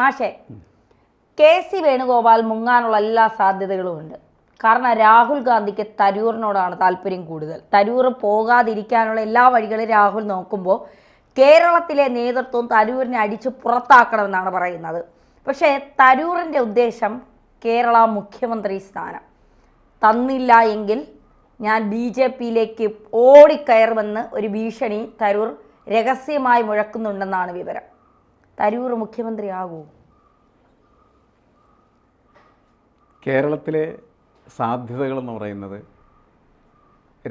മാഷേ K C Venugopal മുങ്ങാനുള്ള എല്ലാ സാധ്യതകളും ഉണ്ട്. കാരണം രാഹുൽ ഗാന്ധിക്ക് തരൂറിനോടാണ് താല്പര്യം കൂടുതൽ. തരൂർ പോകാതിരിക്കാനുള്ള എല്ലാ വഴികളും രാഹുൽ നോക്കുമ്പോൾ കേരളത്തിലെ നേതൃത്വം തരൂരിനെ അടിച്ച് പുറത്താക്കണമെന്നാണ് പറയുന്നത്. പക്ഷേ തരൂറിന്റെ ഉദ്ദേശം കേരള മുഖ്യമന്ത്രി സ്ഥാനം. തന്നില്ല എങ്കിൽ ഞാൻ ബി ജെ പിയിലേക്ക് ഓടിക്കയറുമെന്ന് ഒരു ഭീഷണി തരൂർ രഹസ്യമായി മുഴക്കുന്നുണ്ടെന്നാണ് വിവരം. തരൂർ മുഖ്യമന്ത്രിയാകൂ. കേരളത്തിലെ സാധ്യതകളെന്ന് പറയുന്നത്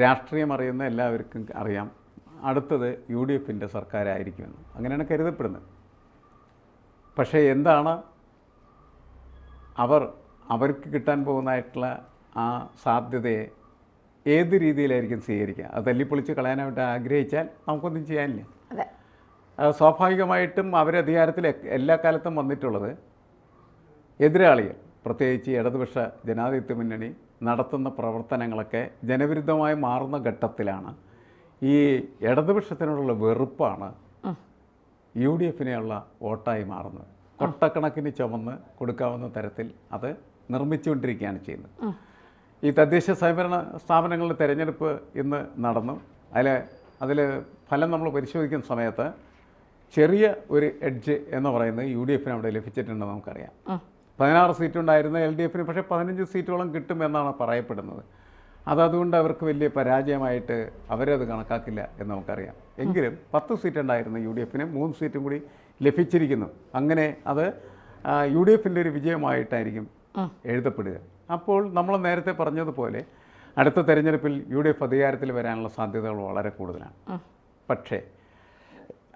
രാഷ്ട്രീയം അറിയുന്ന എല്ലാവർക്കും അറിയാം. അടുത്തത് യു ഡി എഫിന്റെ സർക്കാരായിരിക്കുമെന്ന്. അങ്ങനെയാണ് കരുതപ്പെടുന്നത്. പക്ഷേ എന്താണ് അവർ അവർക്ക് കിട്ടാൻ പോകുന്നതായിട്ടുള്ള ആ സാധ്യതയെ ഏത് രീതിയിലായിരിക്കും സ്വീകരിക്കുക? അത് തല്ലിപ്പൊളിച്ച് കളയാനായിട്ട് ആഗ്രഹിച്ചാൽ നമുക്കൊന്നും ചെയ്യാനില്ല. സ്വാഭാവികമായിട്ടും അവരധികാരത്തിൽ എല്ലാ കാലത്തും വന്നിട്ടുള്ളത് എതിരാളികൾ. പ്രത്യേകിച്ച് ഇടതുപക്ഷ ജനാധിപത്യ മുന്നണി നടത്തുന്ന പ്രവർത്തനങ്ങളൊക്കെ ജനവിരുദ്ധമായി മാറുന്ന ഘട്ടത്തിലാണ്. ഈ ഇടതുപക്ഷത്തിനോടുള്ള വെറുപ്പാണ് യു ഡി എഫിനെയുള്ള വോട്ടായി മാറുന്നത്. കൊട്ടക്കണക്കിന് ചുമന്ന് കൊടുക്കാവുന്ന തരത്തിൽ അത് നിർമ്മിച്ചുകൊണ്ടിരിക്കുകയാണ് ചെയ്യുന്നത്. ഈ തദ്ദേശ സ്വയംഭരണ സ്ഥാപനങ്ങളുടെ തിരഞ്ഞെടുപ്പ് ഇന്ന് നടന്നു. അതിൽ അതിൽ ഫലം നമ്മൾ പരിശോധിക്കുന്ന സമയത്ത് ചെറിയ ഒരു എഡ്ജ് എന്ന് പറയുന്നത് യു ഡി എഫിന് അവിടെ ലഭിച്ചിട്ടുണ്ടെന്ന് നമുക്കറിയാം. പതിനാറ് സീറ്റ് ഉണ്ടായിരുന്ന എൽ ഡി എഫിന് പക്ഷേ പതിനഞ്ച് സീറ്റോളം കിട്ടുമെന്നാണ് പറയപ്പെടുന്നത്. അതുകൊണ്ട് അവർക്ക് വലിയ പരാജയമായിട്ട് അവരത് കണക്കാക്കില്ല എന്ന് നമുക്കറിയാം. എങ്കിലും പത്ത് സീറ്റ് ഉണ്ടായിരുന്ന യു ഡി എഫിന് മൂന്ന് സീറ്റും കൂടി ലഭിച്ചിരിക്കുന്നു. അങ്ങനെ അത് യു ഡി എഫിന്റെ ഒരു വിജയമായിട്ടായിരിക്കും എഴുതപ്പെടുക. അപ്പോൾ നമ്മൾ നേരത്തെ പറഞ്ഞതുപോലെ അടുത്ത തെരഞ്ഞെടുപ്പിൽ യു ഡി എഫ് അധികാരത്തിൽ വരാനുള്ള സാധ്യതകൾ വളരെ കൂടുതലാണ്. പക്ഷേ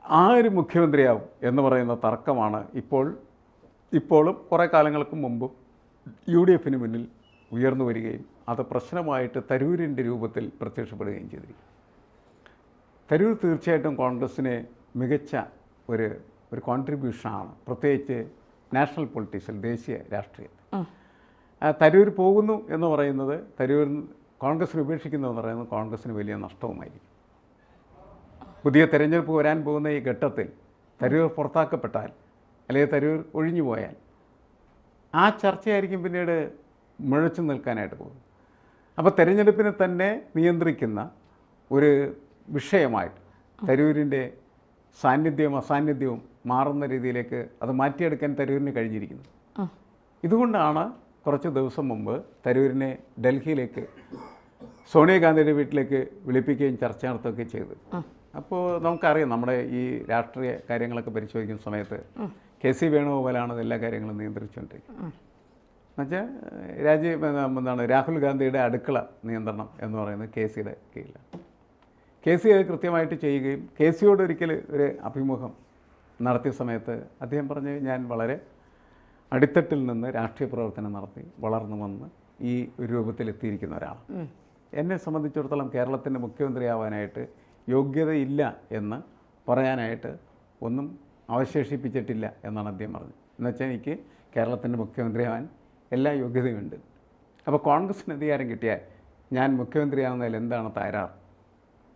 ആര് മുഖ്യമന്ത്രിയാവും എന്ന് പറയുന്ന തർക്കമാണ് ഇപ്പോൾ ഇപ്പോഴും കുറേ കാലങ്ങൾക്ക് മുമ്പ് യു ഡി എഫിന് മുന്നിൽ ഉയർന്നു വരികയും അത് പ്രശ്നമായിട്ട് തരൂരിന്റെ രൂപത്തിൽ പ്രത്യക്ഷപ്പെടുകയും ചെയ്തിരിക്കും തരൂർ തീർച്ചയായിട്ടും കോൺഗ്രസ്സിനെ മികച്ച ഒരു ഒരു കോൺട്രിബ്യൂഷനാണ് പ്രത്യേകിച്ച് നാഷണൽ പൊളിറ്റിക്സിൽ ദേശീയ രാഷ്ട്രീയത്തിൽ. തരൂർ പോകുന്നു എന്ന് പറയുന്നത് തരൂർ കോൺഗ്രസ്സിന് ഉപേക്ഷിക്കുന്നു എന്ന് പറയുന്നത് കോൺഗ്രസ്സിന് വലിയ നഷ്ടവുമായിരിക്കും. പുതിയ തെരഞ്ഞെടുപ്പ് വരാൻ പോകുന്ന ഈ ഘട്ടത്തിൽ തരൂർ പുറത്താക്കപ്പെട്ടാൽ അല്ലെങ്കിൽ തരൂർ ഒഴിഞ്ഞു പോയാൽ ആ ചർച്ചയായിരിക്കും പിന്നീട് മുഴച്ചു നിൽക്കാനായിട്ട് പോകും അപ്പോൾ തെരഞ്ഞെടുപ്പിനെ തന്നെ നിയന്ത്രിക്കുന്ന ഒരു വിഷയമായിട്ട് തരൂരിന്റെ സാന്നിധ്യവും അസാന്നിധ്യവും മാറുന്ന രീതിയിലേക്ക് അത് മാറ്റിയെടുക്കാൻ തരൂരിന് കഴിഞ്ഞിരിക്കുന്നു. ഇതുകൊണ്ടാണ് കുറച്ച് ദിവസം മുമ്പ് തരൂരിനെ ഡൽഹിയിലേക്ക് സോണിയാഗാന്ധിയുടെ വീട്ടിലേക്ക് വിളിപ്പിക്കുകയും ചർച്ച നടത്തുകയൊക്കെ ചെയ്തത്. അപ്പോൾ നമുക്കറിയാം നമ്മുടെ ഈ രാഷ്ട്രീയ കാര്യങ്ങളൊക്കെ പരിശോധിക്കുന്ന സമയത്ത് കെ സി വേണുഗോപാലാണ് എല്ലാ കാര്യങ്ങളും നിയന്ത്രിച്ചുകൊണ്ടിരിക്കുന്നത്. എന്നുവെച്ചാൽ രാജീവ് എന്താണ് രാഹുൽ ഗാന്ധിയുടെ അടുക്കള നിയന്ത്രണം എന്ന് പറയുന്നത് കെ സിയുടെ കീഴിലാണ്. കെ സി അത് കൃത്യമായിട്ട് ചെയ്യുകയും കെ സിയോട് ഒരിക്കൽ ഒരു അഭിമുഖം നടത്തിയ സമയത്ത് അദ്ദേഹം പറഞ്ഞ് ഞാൻ വളരെ അടിത്തട്ടിൽ നിന്ന് രാഷ്ട്രീയ പ്രവർത്തനം നടത്തി വളർന്നു വന്ന് ഈ ഒരു രൂപത്തിലെത്തിയിരിക്കുന്ന ഒരാളാണ്. എന്നെ സംബന്ധിച്ചിടത്തോളം കേരളത്തിന്റെ മുഖ്യമന്ത്രിയാവാനായിട്ട് യോഗ്യതയില്ല എന്ന് പറയാനായിട്ട് ഒന്നും അവശേഷിപ്പിച്ചിട്ടില്ല എന്നാണ് അദ്ദേഹം പറഞ്ഞത്. എന്നുവെച്ചാൽ എനിക്ക് കേരളത്തിന്റെ മുഖ്യമന്ത്രിയാവാൻ എല്ലാ യോഗ്യതയുമുണ്ട്. അപ്പോൾ കോൺഗ്രസിന് അധികാരം കിട്ടിയാൽ ഞാൻ മുഖ്യമന്ത്രിയാവുന്നതിൽ എന്താണ് തയ്യാറ്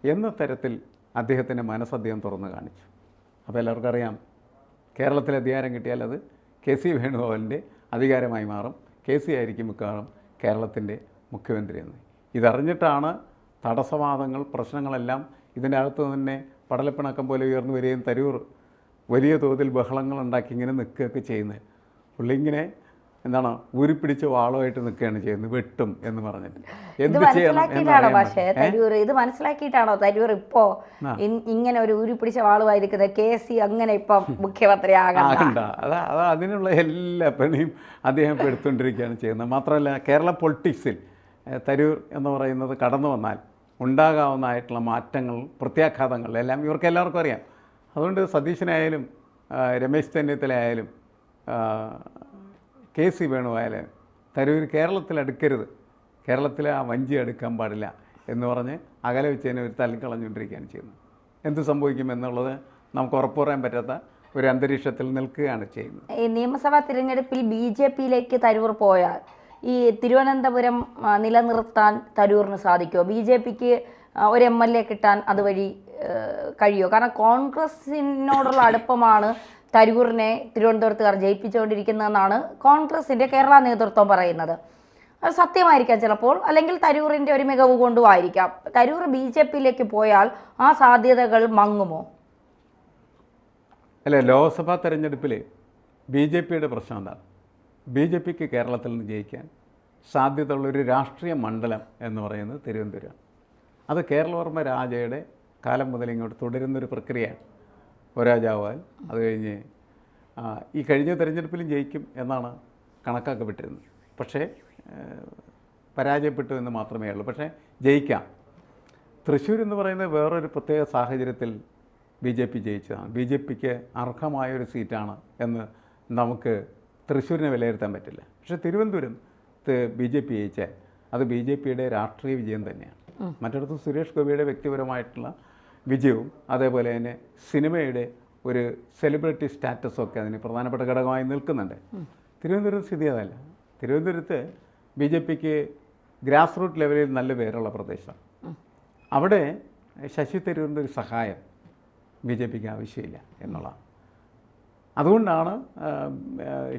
എന്ന തരത്തിൽ അദ്ദേഹത്തിന്റെ മനസ്സ് അദ്ദേഹം തുറന്നു കാണിച്ചു. അപ്പോൾ എല്ലാവർക്കും അറിയാം കേരളത്തിൽ അധികാരം കിട്ടിയാൽ അത് കെ സി വേണുഗോപാലിന്റെ അധികാരമായി മാറും. കെ സി ആയിരിക്കും മിക്കവാറും കേരളത്തിന്റെ മുഖ്യമന്ത്രി എന്ന് ഇതറിഞ്ഞിട്ടാണ് തടസ്സവാദങ്ങൾ പ്രശ്നങ്ങളെല്ലാം ഇതിന്റെ അകത്ത് തന്നെ പടലപ്പിണക്കം പോലെ ഉയർന്നു വരികയും തരൂർ വലിയ തോതിൽ ബഹളങ്ങൾ ഉണ്ടാക്കി ഇങ്ങനെ നിൽക്കുകയൊക്കെ ചെയ്യുന്നത്. പുള്ളി ഇങ്ങനെ എന്താണ് ഊരിപ്പിടിച്ച വാളുമായിട്ട് നിൽക്കുകയാണ് ചെയ്യുന്നത് വെട്ടും എന്ന് പറഞ്ഞിട്ട്. എന്ത് മനസ്സിലാക്കിയിട്ടാണോ പക്ഷേ തരൂർ? ഇത് മനസ്സിലാക്കിയിട്ടാണോ തരൂർ ഇപ്പോ ഇങ്ങനെ ഒരു ഊരി പിടിച്ച വാളുമായി നിൽക്കുന്നത് കെ സി അങ്ങനെ ഇപ്പം മുഖ്യമന്ത്രി ആകണ്ട? അതാ അത് അത് അതിനുള്ള എല്ലാ പണിയും അദ്ദേഹം ഇപ്പം എടുത്തുകൊണ്ടിരിക്കുകയാണ് ചെയ്യുന്നത്. മാത്രമല്ല കേരള പൊളിറ്റിക്സിൽ തരൂർ എന്ന് പറയുന്നത് കടന്നു വന്നാൽ ഉണ്ടാകാവുന്നതായിട്ടുള്ള മാറ്റങ്ങൾ പ്രത്യാഘാതങ്ങൾ എല്ലാം ഇവർക്ക് എല്ലാവർക്കും അറിയാം. അതുകൊണ്ട് സതീശനായാലും രമേശ് ചെന്നിത്തലയായാലും കെ സി വേണുവായാലും തരൂർ കേരളത്തിൽ അടുക്കരുത്. കേരളത്തിൽ ആ വഞ്ചി എടുക്കാൻ പാടില്ല എന്ന് പറഞ്ഞ് അകലെ വെച്ചതിനെ ഒരു തള്ളിക്കളഞ്ഞുകൊണ്ടിരിക്കുകയാണ് ചെയ്യുന്നത്. എന്ത് സംഭവിക്കും എന്നുള്ളത് നമുക്ക് ഉറപ്പു പറയാൻ പറ്റാത്ത ഒരു അന്തരീക്ഷത്തിൽ നിൽക്കുകയാണ് ചെയ്യുന്നത്. നിയമസഭാ തിരഞ്ഞെടുപ്പിൽ ബി ജെ പിയിലേക്ക് തരൂർ പോയാൽ ഈ തിരുവനന്തപുരം നിലനിർത്താൻ തരൂറിന് സാധിക്കുമോ? ബി ജെ പിക്ക് ഒരു എം എൽ എ കിട്ടാൻ അതുവഴി കഴിയുമോ? കാരണം കോൺഗ്രസിനോടുള്ള അടുപ്പമാണ് തരൂറിനെ തിരുവനന്തപുരത്തുകാർ ജയിപ്പിച്ചുകൊണ്ടിരിക്കുന്നതെന്നാണ് കോൺഗ്രസിന്റെ കേരള നേതൃത്വം പറയുന്നത്. അത് സത്യമായിരിക്കാം ചിലപ്പോൾ അല്ലെങ്കിൽ തരൂറിന്റെ ഒരു മികവ് കൊണ്ടും ആയിരിക്കാം തരൂർ ബി ജെ പിയിലേക്ക് പോയാൽ ആ സാധ്യതകൾ മങ്ങുമോ? അല്ല ലോക്സഭാ തെരഞ്ഞെടുപ്പിൽ ബി ജെ പിയുടെ പ്രശ്നം എന്താണ്? ബി ജെ പിക്ക് കേരളത്തിൽ നിന്ന് ജയിക്കാൻ സാധ്യതയുള്ളൊരു രാഷ്ട്രീയ മണ്ഡലം എന്ന് പറയുന്നത് തിരുവനന്തപുരം അത് കേരളവർമ്മ രാജയുടെ കാലം മുതൽ ഇങ്ങോട്ട് തുടരുന്നൊരു പ്രക്രിയയാണ്. ഒരാജാവാൽ രാജാവാൽ അത് കഴിഞ്ഞ് ഈ കഴിഞ്ഞ തിരഞ്ഞെടുപ്പിലും ജയിക്കും എന്നാണ് കണക്കാക്കപ്പെട്ടിരുന്നത്. പക്ഷേ പരാജയപ്പെട്ടു എന്ന് മാത്രമേ ഉള്ളൂ. പക്ഷേ ജയിക്കാം. തൃശ്ശൂർ എന്ന് പറയുന്നത് വേറൊരു പ്രത്യേക സാഹചര്യത്തിൽ ബി ജെ പി ജയിച്ചതാണ്. ബി ജെ പിക്ക് അർഹമായൊരു സീറ്റാണ് എന്ന് നമുക്ക് തൃശ്ശൂരിനെ വിലയിരുത്താൻ പറ്റില്ല. പക്ഷേ തിരുവനന്തപുരം ബി ജെ പി ജയിച്ചാൽ അത് ബി ജെ പിയുടെ രാഷ്ട്രീയ വിജയം തന്നെയാണ്. മറ്റിടത്ത് സുരേഷ് ഗോപിയുടെ വ്യക്തിപരമായിട്ടുള്ള വിജയവും അതേപോലെ തന്നെ സിനിമയുടെ ഒരു സെലിബ്രിറ്റി സ്റ്റാറ്റസും ഒക്കെ അതിന് പ്രധാനപ്പെട്ട ഘടകമായി നിൽക്കുന്നുണ്ട്. തിരുവനന്തപുരം സ്ഥിതി അതല്ല. തിരുവനന്തപുരത്ത് ബി ജെ പിക്ക് ഗ്രാസ് റൂട്ട് ലെവലിൽ നല്ല പേരുള്ള പ്രദേശമാണ്. അവിടെ ശശി തരൂരിന്റെ ഒരു സഹായം ബി ജെ പിക്ക് ആവശ്യമില്ല എന്നുള്ളതാണ്. അതുകൊണ്ടാണ്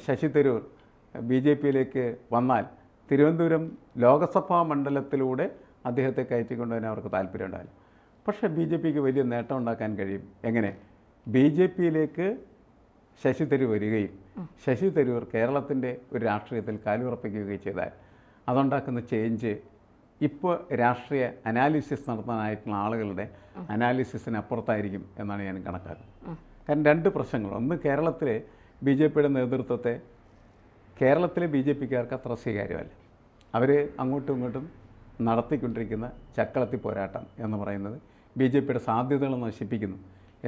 ശശി തരൂർ ബി ജെ പിയിലേക്ക് വന്നാൽ തിരുവനന്തപുരം ലോകസഭാ മണ്ഡലത്തിലൂടെ അദ്ദേഹത്തെ കയറ്റിക്കൊണ്ടുവരാൻ അവർക്ക് താല്പര്യം ഉണ്ടാവില്ല പക്ഷേ ബി ജെ പിക്ക് വലിയ നേട്ടം ഉണ്ടാക്കാൻ കഴിയും. എങ്ങനെ? ബി ജെ പിയിലേക്ക് ശശി തരൂർ വരികയും ശശി തരൂർ കേരളത്തിന്റെ ഒരു രാഷ്ട്രീയത്തിൽ കാലുറപ്പിക്കുകയും ചെയ്താൽ അതുണ്ടാക്കുന്ന ചേഞ്ച് ഇപ്പോൾ രാഷ്ട്രീയ അനാലിസിസ് നടത്താനായിട്ടുള്ള ആളുകളുടെ അനാലിസിസിന് അപ്പുറത്തായിരിക്കും എന്നാണ് ഞാൻ കണക്കാക്കുന്നത്. കാരണം രണ്ട് പ്രശ്നങ്ങൾ. ഒന്ന് കേരളത്തിലെ ബി ജെ പിയുടെ നേതൃത്വത്തെ കേരളത്തിലെ ബി ജെ പിക്കാർക്ക് അത്ര സ്വീകാര്യമല്ല. അവർ അങ്ങോട്ടും ഇങ്ങോട്ടും നടത്തിക്കൊണ്ടിരിക്കുന്ന ചക്കളത്തി പോരാട്ടം എന്ന് പറയുന്നത് ബി ജെ പിയുടെ സാധ്യതകൾ നശിപ്പിക്കുന്നു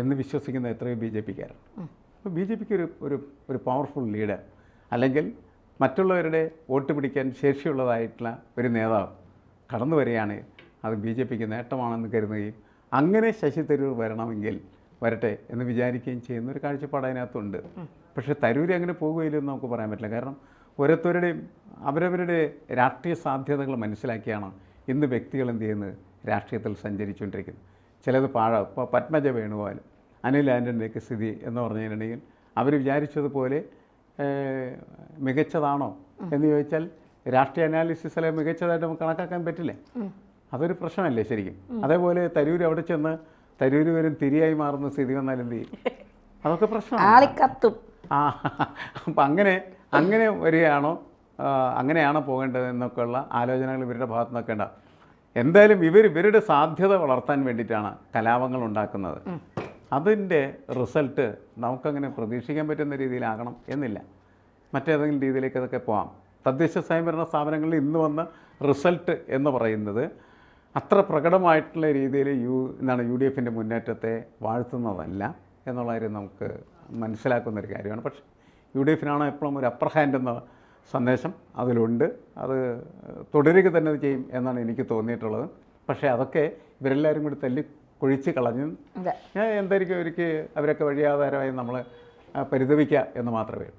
എന്ന് വിശ്വസിക്കുന്ന എത്രയോ ബി ജെ പിക്കാരാണ് അപ്പോൾ ബി ജെ പിക്ക് ഒരു ഒരു ഒരു പവർഫുൾ ലീഡർ അല്ലെങ്കിൽ മറ്റുള്ളവരുടെ വോട്ട് പിടിക്കാൻ ശേഷിയുള്ളതായിട്ടുള്ള ഒരു നേതാവ് കടന്നു വരികയാണ് അത് ബി ജെ പിക്ക് നേട്ടമാണെന്ന് കരുതുകയും അങ്ങനെ ശശി തരൂർ വരണമെങ്കിൽ വരട്ടെ എന്ന് വിചാരിക്കുകയും ചെയ്യുന്ന ഒരു കാഴ്ചപ്പാട് അതിനകത്തുണ്ട്. പക്ഷേ തരൂർ അങ്ങനെ പോകുകയില്ലെന്ന് നമുക്ക് പറയാൻ പറ്റില്ല. കാരണം ഓരോരുത്തരുടെയും അവരവരുടെ രാഷ്ട്രീയ സാധ്യതകൾ മനസ്സിലാക്കിയാണ് ഇന്ന് വ്യക്തികൾ എന്ത് ചെയ്യുന്നത്? രാഷ്ട്രീയത്തിൽ സഞ്ചരിച്ചുകൊണ്ടിരിക്കുന്നത്. ചിലത് പാഴ ഇപ്പോൾ പത്മജ വേണുഗോപാൽ അനിൽ ആന്റണിയൊക്കെ സ്ഥിതി എന്ന് പറഞ്ഞിട്ടുണ്ടെങ്കിൽ അവർ വിചാരിച്ചതുപോലെ മികച്ചതാണോ എന്ന് ചോദിച്ചാൽ രാഷ്ട്രീയ അനാലിസിസിലെ മികച്ചതായിട്ട് നമുക്ക് കണക്കാക്കാൻ പറ്റില്ലേ? അതൊരു പ്രശ്നമല്ലേ ശരിക്കും. അതേപോലെ തരൂർ അവിടെ ചെന്ന് തരൂർ വരും തിരിയായി മാറുന്ന സ്ഥിതി വന്നാൽ എന്ത് ചെയ്യും? അതൊക്കെ പ്രശ്നം ആളിക്കത്തും. ആ അപ്പം അങ്ങനെ അങ്ങനെ വരികയാണോ? അങ്ങനെയാണോ പോകേണ്ടത് എന്നൊക്കെയുള്ള ആലോചനകൾ ഇവരുടെ ഭാഗത്തു നിന്നൊക്കെ ഉണ്ടാവും എന്തായാലും ഇവർ ഇവരുടെ സാധ്യത വളർത്താൻ വേണ്ടിയിട്ടാണ് കലാപങ്ങൾ ഉണ്ടാക്കുന്നത്. അതിന്റെ റിസൾട്ട് നമുക്കങ്ങനെ പ്രതീക്ഷിക്കാൻ പറ്റുന്ന രീതിയിലാകണം എന്നില്ല. മറ്റേതെങ്കിലും രീതിയിലേക്ക് അതൊക്കെ പോകാം തദ്ദേശ സ്വയംഭരണ സ്ഥാപനങ്ങളിൽ ഇന്ന് വന്ന റിസൾട്ട് എന്ന് പറയുന്നത് അത്ര പ്രകടമായിട്ടുള്ള രീതിയിൽ യു എന്താണ് യു ഡി എഫിന്റെ മുന്നേറ്റത്തെ വാഴ്ത്തുന്നതല്ല എന്നുള്ള കാര്യം നമുക്ക് മനസ്സിലാക്കുന്ന ഒരു കാര്യമാണ്. പക്ഷേ യു ഡി എഫിനാണ് എപ്പോഴും ഒരു അപ്പർ ഹാൻഡ് എന്ന സന്ദേശം അതിലുണ്ട്. അത് തുടരുക തന്നെ ചെയ്യും എന്നാണ് എനിക്ക് തോന്നിയിട്ടുള്ളത്. പക്ഷേ അതൊക്കെ ഇവരെല്ലാവരും കൂടി തല്ലി കൊഴിച്ച് കളഞ്ഞു ഞാൻ എന്തായിരിക്കും അവർക്ക് അവരൊക്കെ വഴിയാധാരമായി നമ്മൾ പരിതപിക്കുക എന്ന് മാത്രമേ ഉള്ളൂ.